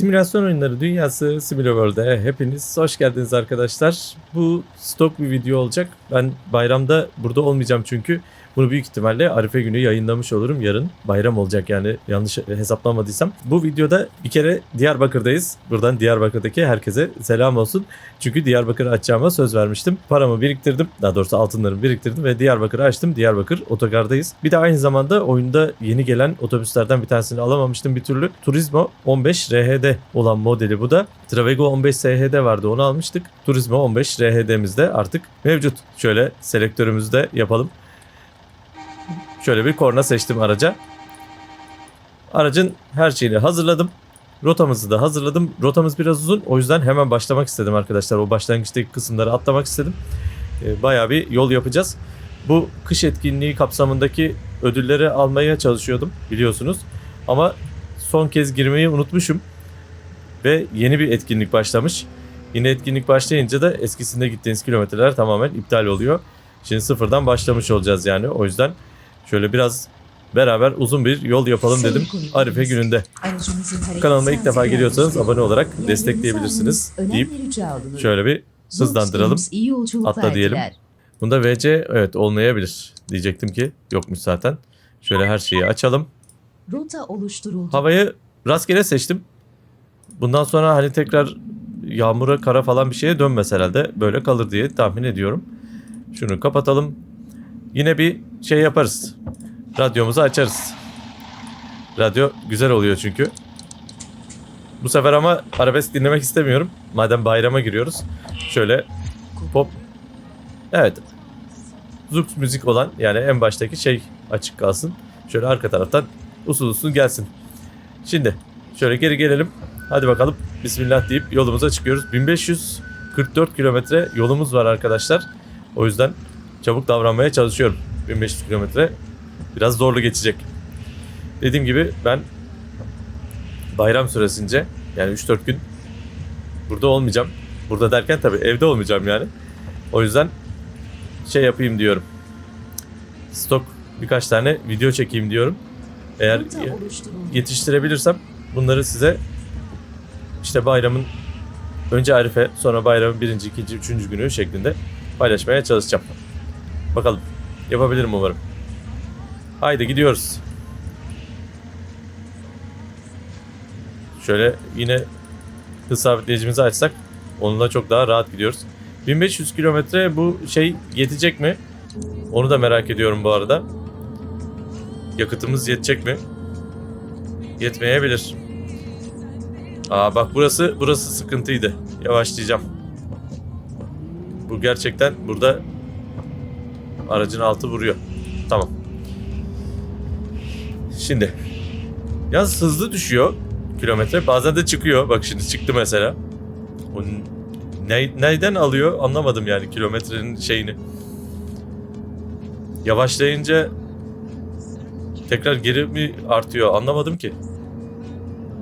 Simülasyon oyunları dünyası Simüloworld'e hepiniz hoş geldiniz arkadaşlar. Bu stok bir video olacak. Ben bayramda burada olmayacağım çünkü bunu büyük ihtimalle Arife günü yayınlamış olurum. Yarın bayram olacak yani yanlış hesaplamadıysam. Bu videoda bir kere Diyarbakır'dayız. Buradan Diyarbakır'daki herkese selam olsun. Çünkü Diyarbakır'ı açacağıma söz vermiştim. Paramı biriktirdim. Daha doğrusu altınlarımı biriktirdim ve Diyarbakır'ı açtım. Diyarbakır otogardayız. Bir de aynı zamanda oyunda yeni gelen otobüslerden bir tanesini alamamıştım bir türlü. Turismo 15 RHD olan modeli bu da. Travego 15 SHD vardı onu almıştık. Turismo 15 RHD'miz de artık mevcut. Şöyle selektörümüzü de yapalım. Şöyle bir korna seçtim araca. Aracın her şeyini hazırladım. Rotamızı da hazırladım. Rotamız biraz uzun. O yüzden hemen başlamak istedim arkadaşlar. O başlangıçtaki kısımları atlamak istedim. Ee, bayağı bir yol yapacağız. Bu kış etkinliği kapsamındaki ödülleri almaya çalışıyordum biliyorsunuz. Ama son kez girmeyi unutmuşum. Ve yeni bir etkinlik başlamış. Yine etkinlik başlayınca da eskisinde gittiğiniz kilometreler tamamen iptal oluyor. Şimdi sıfırdan başlamış olacağız yani. O yüzden şöyle biraz beraber uzun bir yol yapalım dedim Arife gününde. Kanalıma ilk defa geliyorsanız abone olarak destekleyebilirsiniz deyip şöyle bir hızlandıralım. Atla diyelim. Bunda VC evet olmayabilir diyecektim ki yokmuş zaten. Şöyle her şeyi açalım. Rota oluşturuldu. Havayı rastgele seçtim. Bundan sonra hani tekrar yağmura, kara falan bir şeye dönmez herhalde. Böyle kalır diye tahmin ediyorum. Şunu kapatalım. Yine bir şey yaparız. Radyomuzu açarız. Radyo güzel oluyor çünkü. Bu sefer ama arabesk dinlemek istemiyorum. Madem bayrama giriyoruz. Şöyle pop. Evet. Zux müzik olan yani en baştaki şey açık kalsın. Şöyle arka taraftan usul usul gelsin. Şimdi şöyle geri gelelim. Hadi bakalım Bismillah deyip yolumuza çıkıyoruz. 1544 kilometre yolumuz var arkadaşlar. O yüzden çabuk davranmaya çalışıyorum. 1500 kilometre biraz zorlu geçecek. Dediğim gibi ben bayram süresince yani 3-4 gün burada olmayacağım. Burada derken tabii evde olmayacağım yani. O yüzden şey yapayım diyorum. Stok birkaç tane video çekeyim diyorum. Eğer yetiştirebilirsem bunları size işte bayramın önce Arife sonra bayramın birinci, ikinci, üçüncü günü şeklinde paylaşmaya çalışacağım. Bakalım yapabilirim umarım. Haydi gidiyoruz. Şöyle yine hız sabitleyicimizi açsak onunla çok daha rahat gidiyoruz. 1500 kilometre bu şey yetecek mi? Onu da merak ediyorum bu arada. Yakıtımız yetecek mi? Yetmeyebilir. Aa bak burası burası sıkıntıydı. Yavaşlayacağım. Bu gerçekten burada aracın altı vuruyor. Tamam. Şimdi yalnız hızlı düşüyor kilometre. Bazen de çıkıyor. Bak şimdi çıktı mesela. O ne, neyden alıyor anlamadım yani kilometrenin şeyini. Yavaşlayınca tekrar geri mi artıyor anlamadım ki.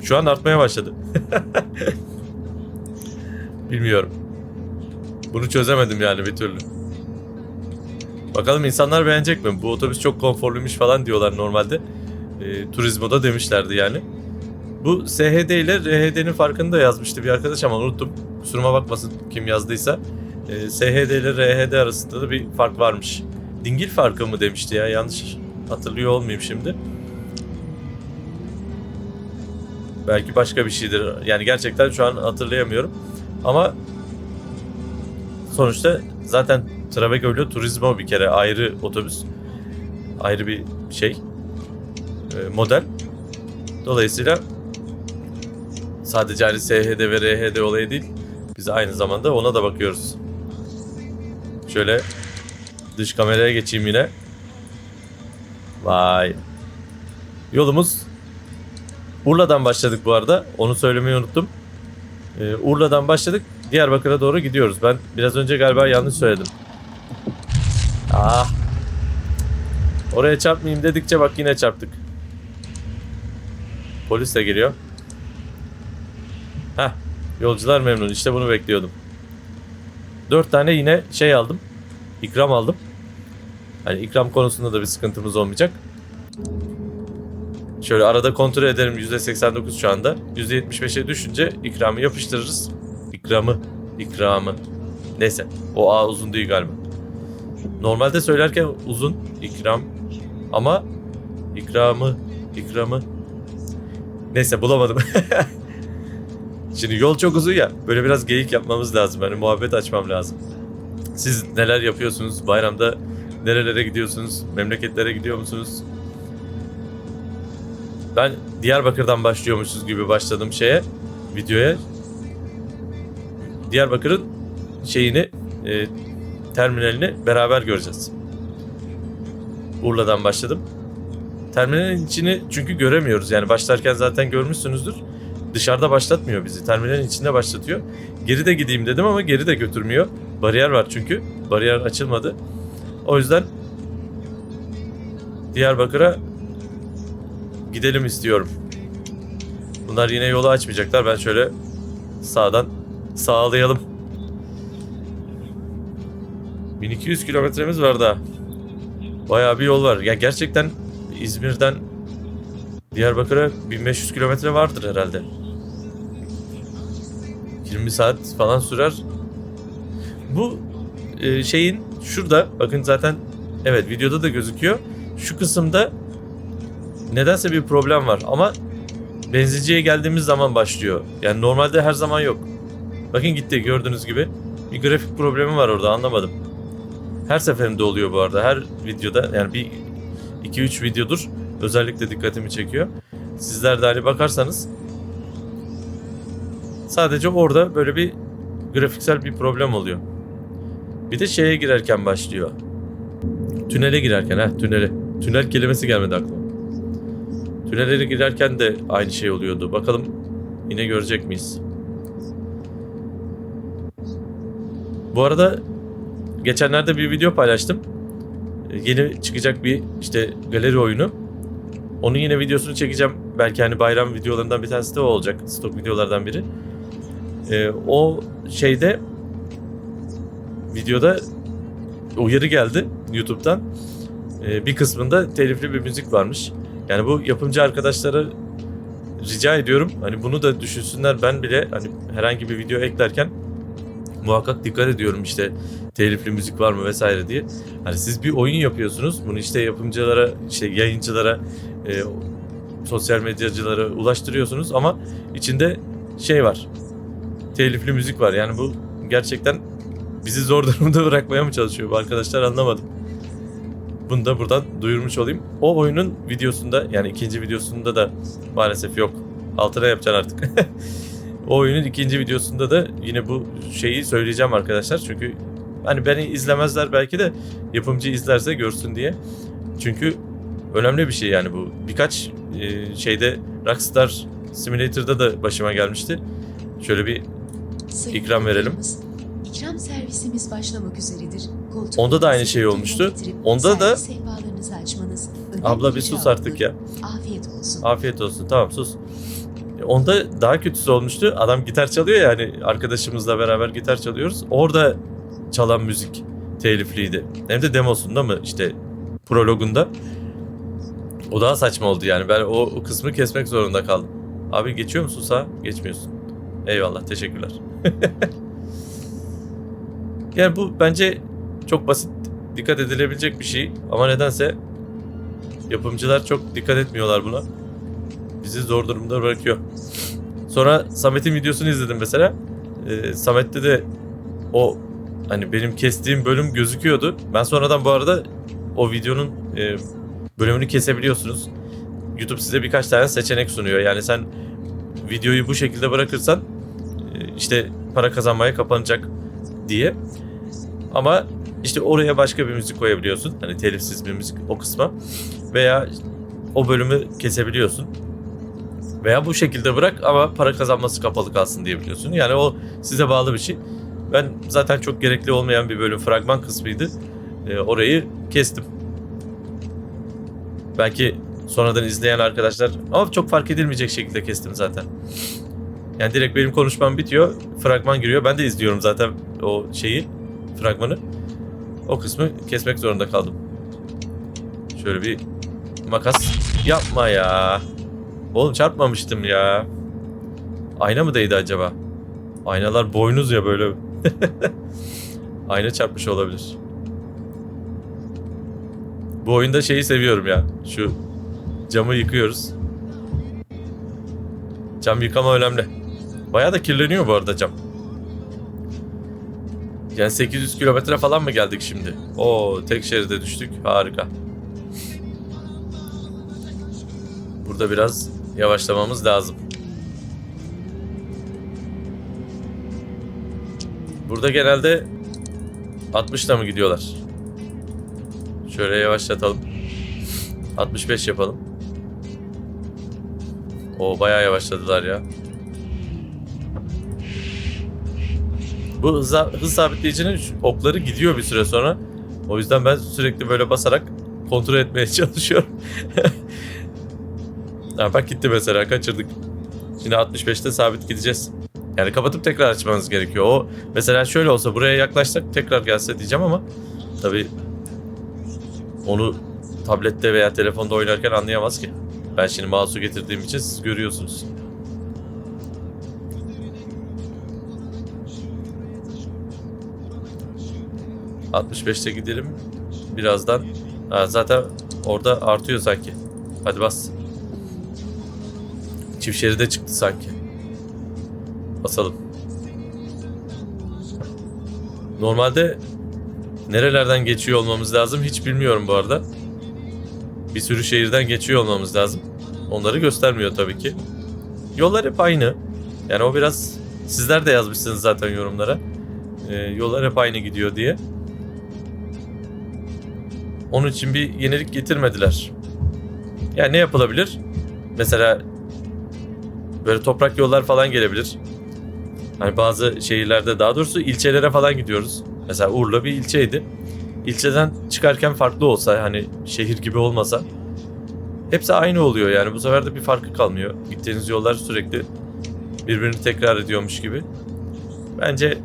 Şu an artmaya başladı. Bilmiyorum. Bunu çözemedim yani bir türlü. Bakalım insanlar beğenecek mi? Bu otobüs çok konforluymuş falan diyorlar normalde. E, Turizmo'da demişlerdi yani. Bu SHD ile RHD'nin farkını da yazmıştı bir arkadaş ama unuttum. Kusuruma bakmasın kim yazdıysa. E, SHD ile RHD arasında da bir fark varmış. Dingil farkı mı demişti ya yanlış hatırlıyor olmayayım şimdi. Belki başka bir şeydir. Yani gerçekten şu an hatırlayamıyorum. Ama sonuçta zaten Travego ile Turismo bir kere ayrı otobüs. Ayrı bir şey. e, model. Dolayısıyla sadece hani SHD ve RHD olayı değil. Biz aynı zamanda ona da bakıyoruz. Şöyle dış kameraya geçeyim yine. Vay. Yolumuz Urla'dan başladık bu arada. Onu söylemeyi unuttum. Ee, Urla'dan başladık. Diyarbakır'a doğru gidiyoruz. Ben biraz önce galiba yanlış söyledim. Ah. Oraya çarpmayayım dedikçe bak yine çarptık. Polis de geliyor. Heh. Yolcular memnun. İşte bunu bekliyordum. Dört tane yine şey aldım. İkram aldım. Hani ikram konusunda da bir sıkıntımız olmayacak. Şöyle arada kontrol ederim %89 şu anda. %75'e düşünce ikramı yapıştırırız. İkramı. ikramı. Neyse. O A uzun değil galiba. Normalde söylerken uzun ikram ama ikramı ikramı neyse bulamadım. Şimdi yol çok uzun ya. Böyle biraz geyik yapmamız lazım. Hani muhabbet açmam lazım. Siz neler yapıyorsunuz? Bayramda nerelere gidiyorsunuz? Memleketlere gidiyor musunuz? Ben Diyarbakır'dan başlıyormuşuz gibi başladım şeye, videoya. Diyarbakır'ın şeyini, e, terminalini beraber göreceğiz. Urla'dan başladım. Terminalin içini çünkü göremiyoruz. Yani başlarken zaten görmüşsünüzdür. Dışarıda başlatmıyor bizi. Terminalin içinde başlatıyor. Geri de gideyim dedim ama geri de götürmüyor. Bariyer var çünkü. Bariyer açılmadı. O yüzden Diyarbakır'a gidelim istiyorum. Bunlar yine yolu açmayacaklar. Ben şöyle sağdan sağlayalım. 1200 kilometremiz var daha. Bayağı bir yol var. Ya gerçekten İzmir'den Diyarbakır'a 1500 kilometre vardır herhalde. 20 saat falan sürer. Bu e, şeyin şurada bakın zaten evet videoda da gözüküyor. Şu kısımda nedense bir problem var ama benzinciye geldiğimiz zaman başlıyor. Yani normalde her zaman yok. Bakın gitti gördüğünüz gibi. Bir grafik problemi var orada anlamadım. Her seferinde oluyor bu arada. Her videoda yani bir 2-3 videodur özellikle dikkatimi çekiyor. Sizler de hani bakarsanız sadece orada böyle bir grafiksel bir problem oluyor. Bir de şeye girerken başlıyor. Tünele girerken ha tünele. Tünel kelimesi gelmedi aklıma. Tünellere girerken de aynı şey oluyordu. Bakalım yine görecek miyiz? Bu arada geçenlerde bir video paylaştım. Ee, Yeni çıkacak bir işte galeri oyunu. Onun yine videosunu çekeceğim. Belki hani bayram videolarından bir tanesi de o olacak. Stok videolardan biri. Ee, o şeyde videoda uyarı geldi YouTube'dan. Ee, bir kısmında telifli bir müzik varmış. Yani bu yapımcı arkadaşlara rica ediyorum. Hani bunu da düşünsünler. Ben bile hani herhangi bir video eklerken muhakkak dikkat ediyorum işte telifli müzik var mı vesaire diye. Hani siz bir oyun yapıyorsunuz. Bunu işte yapımcılara, işte yayıncılara, e, sosyal medyacılara ulaştırıyorsunuz ama içinde şey var. Telifli müzik var. Yani bu gerçekten bizi zor durumda bırakmaya mı çalışıyor bu arkadaşlar anlamadım. Bunu da buradan duyurmuş olayım. O oyunun videosunda yani ikinci videosunda da maalesef yok. Altına yapacaksın artık. o oyunun ikinci videosunda da yine bu şeyi söyleyeceğim arkadaşlar. Çünkü hani beni izlemezler belki de yapımcı izlerse görsün diye. Çünkü önemli bir şey yani bu. Birkaç e, şeyde Rockstar Simulator'da da başıma gelmişti. Şöyle bir Sayın İkram verelim. İkram servisimiz başlamak üzeredir. Koltuklarınızı Onda da aynı şey olmuştu. Onda da- abla bir sus artık ya. Afiyet olsun. Afiyet olsun. Tamam sus. Onda daha kötüsü olmuştu. Adam gitar çalıyor yani arkadaşımızla beraber gitar çalıyoruz. Orada çalan müzik telifliydi. Hem de demosunda mı işte prologunda. O daha saçma oldu yani. Ben o, o kısmı kesmek zorunda kaldım. Abi geçiyor musun sağa? Geçmiyorsun. Eyvallah teşekkürler. yani bu bence çok basit dikkat edilebilecek bir şey. Ama nedense yapımcılar çok dikkat etmiyorlar buna bizi zor durumda bırakıyor. Sonra Samet'in videosunu izledim mesela. Ee, Samet'te de o hani benim kestiğim bölüm gözüküyordu. Ben sonradan bu arada o videonun e, bölümünü kesebiliyorsunuz. YouTube size birkaç tane seçenek sunuyor. Yani sen videoyu bu şekilde bırakırsan e, işte para kazanmaya kapanacak diye. Ama işte oraya başka bir müzik koyabiliyorsun. Hani telifsiz bir müzik o kısma. Veya o bölümü kesebiliyorsun. Veya bu şekilde bırak ama para kazanması kapalı kalsın diyebiliyorsun. Yani o size bağlı bir şey. Ben zaten çok gerekli olmayan bir bölüm fragman kısmıydı. Ee, orayı kestim. Belki sonradan izleyen arkadaşlar ama çok fark edilmeyecek şekilde kestim zaten. Yani direkt benim konuşmam bitiyor. Fragman giriyor. Ben de izliyorum zaten o şeyi, fragmanı. O kısmı kesmek zorunda kaldım. Şöyle bir makas Yapma ya. Oğlum çarpmamıştım ya. Ayna mı değdi acaba? Aynalar boynuz ya böyle. Ayna çarpmış olabilir. Bu oyunda şeyi seviyorum ya. Şu camı yıkıyoruz. Cam yıkama önemli. Bayağı da kirleniyor bu arada cam. Yani 800 kilometre falan mı geldik şimdi? Oo tek şeride düştük. Harika. Burada biraz yavaşlamamız lazım. Burada genelde 60'la mı gidiyorlar? Şöyle yavaşlatalım. 65 yapalım. O bayağı yavaşladılar ya. Bu hız, hız sabitleyicinin okları gidiyor bir süre sonra. O yüzden ben sürekli böyle basarak kontrol etmeye çalışıyorum. Ha, bak gitti mesela kaçırdık. Şimdi 65'te sabit gideceğiz. Yani kapatıp tekrar açmanız gerekiyor. O mesela şöyle olsa buraya yaklaşsak tekrar gelse diyeceğim ama tabii onu tablette veya telefonda oynarken anlayamaz ki. Ben şimdi mouse'u getirdiğim için siz görüyorsunuz. ...65'te gidelim. Birazdan... Ha, zaten orada artıyor sanki. Hadi bas. Çift şeride çıktı sanki. Basalım. Normalde... ...nerelerden geçiyor olmamız lazım hiç bilmiyorum bu arada. Bir sürü şehirden geçiyor olmamız lazım. Onları göstermiyor tabii ki. Yollar hep aynı. Yani o biraz sizler de yazmışsınız zaten yorumlara. Ee, yollar hep aynı gidiyor diye. Onun için bir yenilik getirmediler. Yani ne yapılabilir? Mesela böyle toprak yollar falan gelebilir. Hani bazı şehirlerde daha doğrusu ilçelere falan gidiyoruz. Mesela Urla bir ilçeydi. İlçeden çıkarken farklı olsa hani şehir gibi olmasa hepsi aynı oluyor yani bu sefer de bir farkı kalmıyor. Gittiğiniz yollar sürekli birbirini tekrar ediyormuş gibi. Bence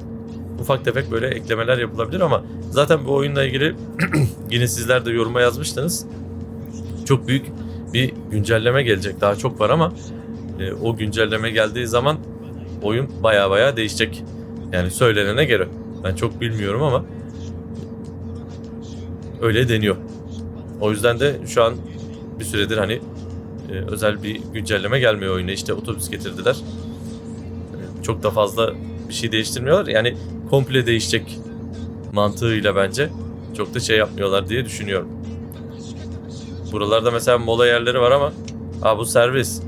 ufak tefek böyle eklemeler yapılabilir ama zaten bu oyunla ilgili yine sizler de yoruma yazmıştınız. Çok büyük bir güncelleme gelecek. Daha çok var ama e, o güncelleme geldiği zaman oyun baya baya değişecek. Yani söylenene göre. Ben çok bilmiyorum ama öyle deniyor. O yüzden de şu an bir süredir hani e, özel bir güncelleme gelmiyor oyuna. İşte otobüs getirdiler. E, çok da fazla bir şey değiştirmiyorlar. Yani komple değişecek mantığıyla bence çok da şey yapmıyorlar diye düşünüyorum. Buralarda mesela mola yerleri var ama Aa bu servis.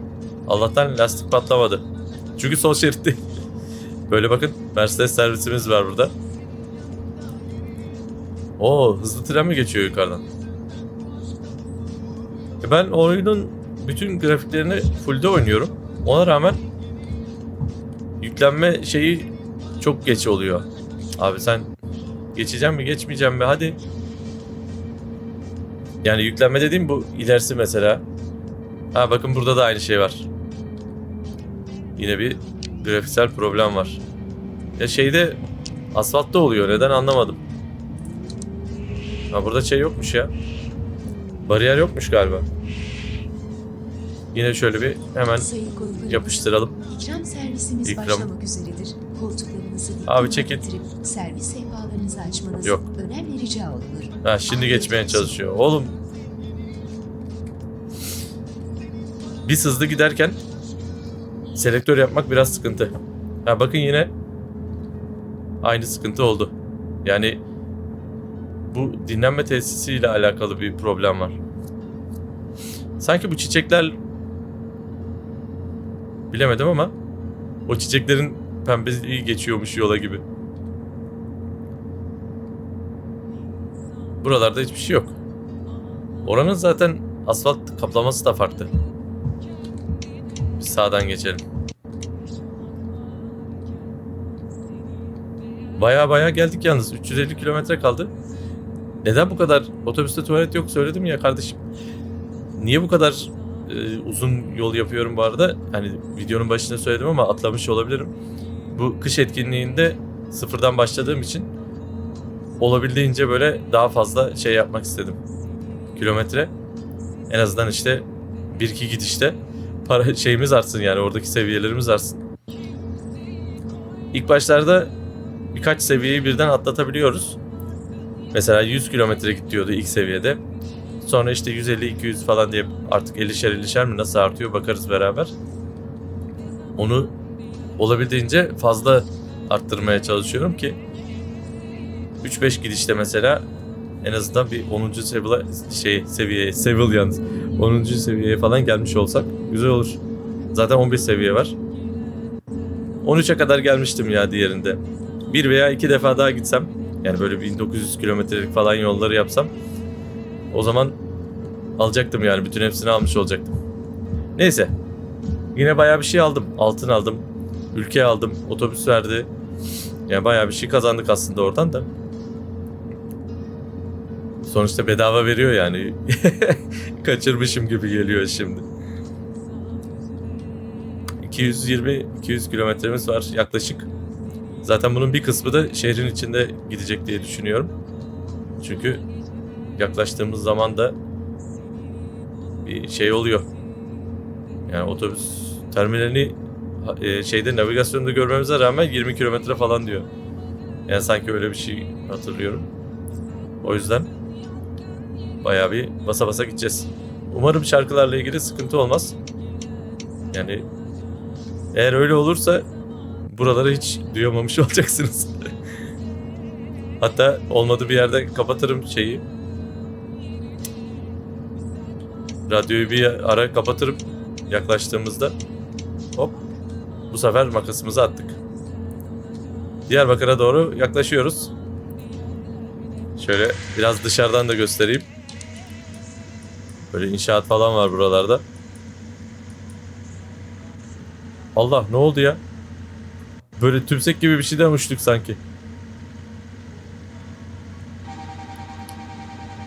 Allah'tan lastik patlamadı. Çünkü sol şeritte. Böyle bakın Mercedes servisimiz var burada. Oo hızlı tren mi geçiyor yukarıdan? E Ben oyunun bütün grafiklerini fullde oynuyorum. Ona rağmen yüklenme şeyi çok geç oluyor. Abi sen geçeceğim mi geçmeyeceğim mi hadi. Yani yüklenme dediğim bu ilerisi mesela. Ha bakın burada da aynı şey var. Yine bir grafiksel problem var. Ya şeyde asfaltta oluyor neden anlamadım. Ha burada şey yokmuş ya. Bariyer yokmuş galiba. Yine şöyle bir hemen yapıştıralım. ikram servisimiz İkram. başlamak üzeredir. Koltuklarınızı Abi getirip servis sehpalarınızı açmanız Yok. önemli rica olunur. Ha şimdi geçmeye çalışıyor. Oğlum. Biz hızlı giderken selektör yapmak biraz sıkıntı. Ha bakın yine aynı sıkıntı oldu. Yani bu dinlenme tesisiyle alakalı bir problem var. Sanki bu çiçekler bilemedim ama o çiçeklerin pembeliği geçiyormuş yola gibi. Buralarda hiçbir şey yok. Oranın zaten asfalt kaplaması da farklı. Sağdan geçelim. Baya baya geldik yalnız. 350 kilometre kaldı. Neden bu kadar otobüste tuvalet yok söyledim ya kardeşim. Niye bu kadar e, uzun yol yapıyorum bu arada? Hani videonun başında söyledim ama atlamış olabilirim. Bu kış etkinliğinde sıfırdan başladığım için olabildiğince böyle daha fazla şey yapmak istedim. Kilometre. En azından işte bir iki gidişte para şeyimiz artsın yani oradaki seviyelerimiz artsın. İlk başlarda birkaç seviyeyi birden atlatabiliyoruz. Mesela 100 kilometre git diyordu ilk seviyede. Sonra işte 150-200 falan diye artık 50'şer 50'şer mi nasıl artıyor bakarız beraber. Onu olabildiğince fazla arttırmaya çalışıyorum ki 3-5 gidişte mesela en azından bir 10. seviye şey seviyeye Sevil yalnız 10. seviyeye falan gelmiş olsak güzel olur. Zaten 15 seviye var. 13'e kadar gelmiştim ya diğerinde. Bir veya iki defa daha gitsem yani böyle 1900 kilometrelik falan yolları yapsam o zaman alacaktım yani bütün hepsini almış olacaktım. Neyse. Yine bayağı bir şey aldım. Altın aldım. Ülke aldım. Otobüs verdi. Yani bayağı bir şey kazandık aslında oradan da. Sonuçta bedava veriyor yani. Kaçırmışım gibi geliyor şimdi. 220-200 kilometremiz var yaklaşık. Zaten bunun bir kısmı da şehrin içinde gidecek diye düşünüyorum. Çünkü yaklaştığımız zaman da bir şey oluyor. Yani otobüs terminalini e, şeyde navigasyonda görmemize rağmen 20 kilometre falan diyor. Yani sanki öyle bir şey hatırlıyorum. O yüzden bayağı bir basa basa gideceğiz. Umarım şarkılarla ilgili sıkıntı olmaz. Yani eğer öyle olursa buraları hiç duyamamış olacaksınız. Hatta olmadı bir yerde kapatırım şeyi. Radyoyu bir ara kapatırım yaklaştığımızda. Hop. Bu sefer makasımızı attık. Diyarbakır'a doğru yaklaşıyoruz. Şöyle biraz dışarıdan da göstereyim. Böyle inşaat falan var buralarda. Allah ne oldu ya? Böyle tümsek gibi bir şeyden uçtuk sanki.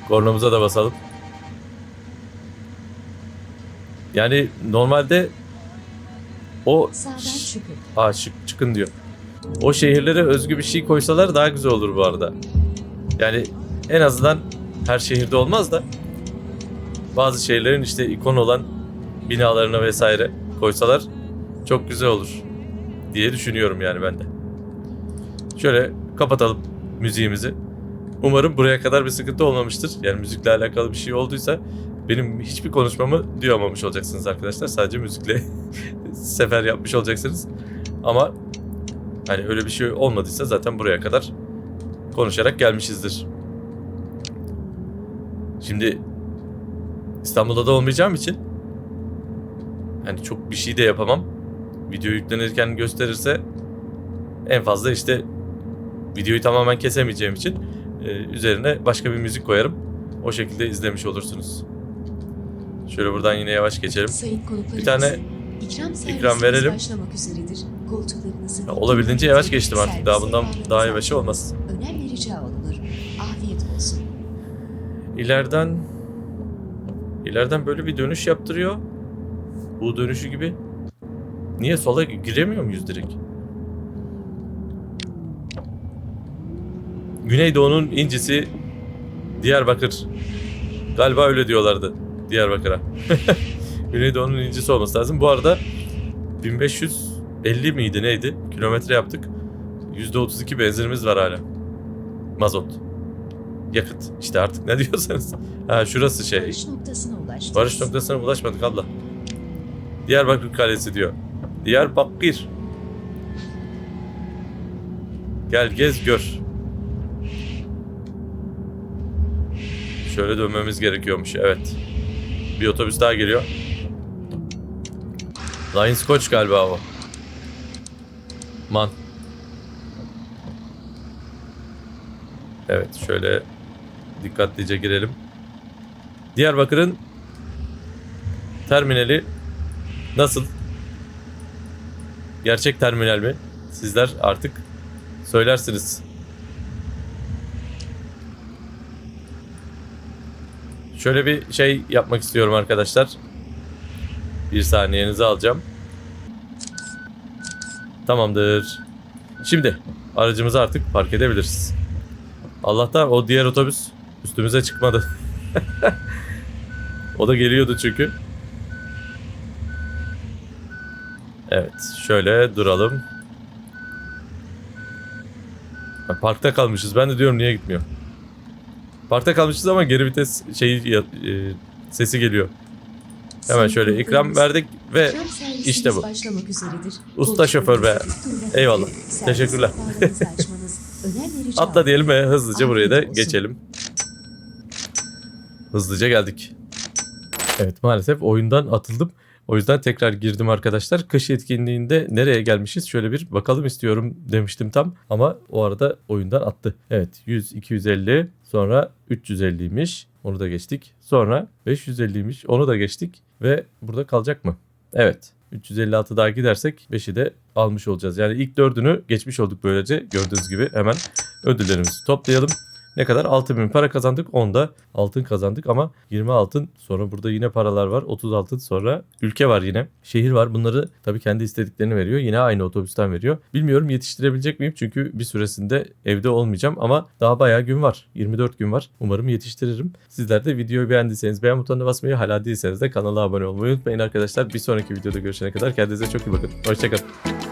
Kornamıza da basalım. Yani normalde o çıkın. Aa çık, çıkın diyor. O şehirlere özgü bir şey koysalar daha güzel olur bu arada. Yani en azından her şehirde olmaz da bazı şehirlerin işte ikon olan binalarına vesaire koysalar çok güzel olur diye düşünüyorum yani ben de. Şöyle kapatalım müziğimizi. Umarım buraya kadar bir sıkıntı olmamıştır. Yani müzikle alakalı bir şey olduysa benim hiçbir konuşmamı duyamamış olacaksınız arkadaşlar. Sadece müzikle sefer yapmış olacaksınız. Ama hani öyle bir şey olmadıysa zaten buraya kadar konuşarak gelmişizdir. Şimdi İstanbul'da da olmayacağım için hani çok bir şey de yapamam. Video yüklenirken gösterirse en fazla işte videoyu tamamen kesemeyeceğim için e, üzerine başka bir müzik koyarım. O şekilde izlemiş olursunuz. Şöyle buradan yine yavaş geçelim. Bir tane ikram, ikram verelim. üzeredir. Ya olabildiğince yavaş geçtim artık. Daha bundan daha yavaşı olmaz. Olunur. Afiyet olsun. İleriden ileriden böyle bir dönüş yaptırıyor. Bu dönüşü gibi. Niye sola giremiyor muyuz direkt? Güneydoğu'nun incisi Diyarbakır. Galiba öyle diyorlardı Diyarbakır'a. Güneydoğu'nun incisi olması lazım. Bu arada 1550 miydi neydi? Kilometre yaptık. %32 benzinimiz var hala. Mazot. Yakıt. İşte artık ne diyorsanız. Ha şurası şey. Varış noktasına ulaştınız. Varış noktasına ulaşmadık abla. Diyarbakır Kalesi diyor. Diyarbakır. Gel gez gör. Şöyle dönmemiz gerekiyormuş evet. Bir otobüs daha geliyor. Lions Coach galiba o. Man. Evet şöyle dikkatlice girelim. Diyarbakır'ın terminali nasıl? Gerçek terminal mi? Sizler artık söylersiniz. Şöyle bir şey yapmak istiyorum arkadaşlar. Bir saniyenizi alacağım. Tamamdır. Şimdi aracımızı artık park edebiliriz. Allah'tan o diğer otobüs üstümüze çıkmadı. o da geliyordu çünkü. Evet şöyle duralım. Ha, parkta kalmışız. Ben de diyorum niye gitmiyor. Parkta kalmışız ama geri vites şeyi e, sesi geliyor. Hemen şöyle ikram verdik ve işte bu. Usta şoför be. Eyvallah. Teşekkürler. atla diyelim ve hızlıca buraya da geçelim. Hızlıca geldik. Evet maalesef oyundan atıldım. O yüzden tekrar girdim arkadaşlar. Kış etkinliğinde nereye gelmişiz? Şöyle bir bakalım istiyorum demiştim tam. Ama o arada oyundan attı. Evet 100, 250 sonra 350'ymiş. Onu da geçtik. Sonra 550'ymiş. Onu da geçtik. Ve burada kalacak mı? Evet. 356 daha gidersek 5'i de almış olacağız. Yani ilk dördünü geçmiş olduk böylece. Gördüğünüz gibi hemen ödüllerimizi toplayalım. Ne kadar? 6000 para kazandık. 10 da altın kazandık ama 20 altın sonra burada yine paralar var. 30 altın sonra ülke var yine. Şehir var. Bunları tabii kendi istediklerini veriyor. Yine aynı otobüsten veriyor. Bilmiyorum yetiştirebilecek miyim? Çünkü bir süresinde evde olmayacağım ama daha bayağı gün var. 24 gün var. Umarım yetiştiririm. Sizler de videoyu beğendiyseniz beğen butonuna basmayı hala değilseniz de kanala abone olmayı unutmayın arkadaşlar. Bir sonraki videoda görüşene kadar kendinize çok iyi bakın. Hoşçakalın.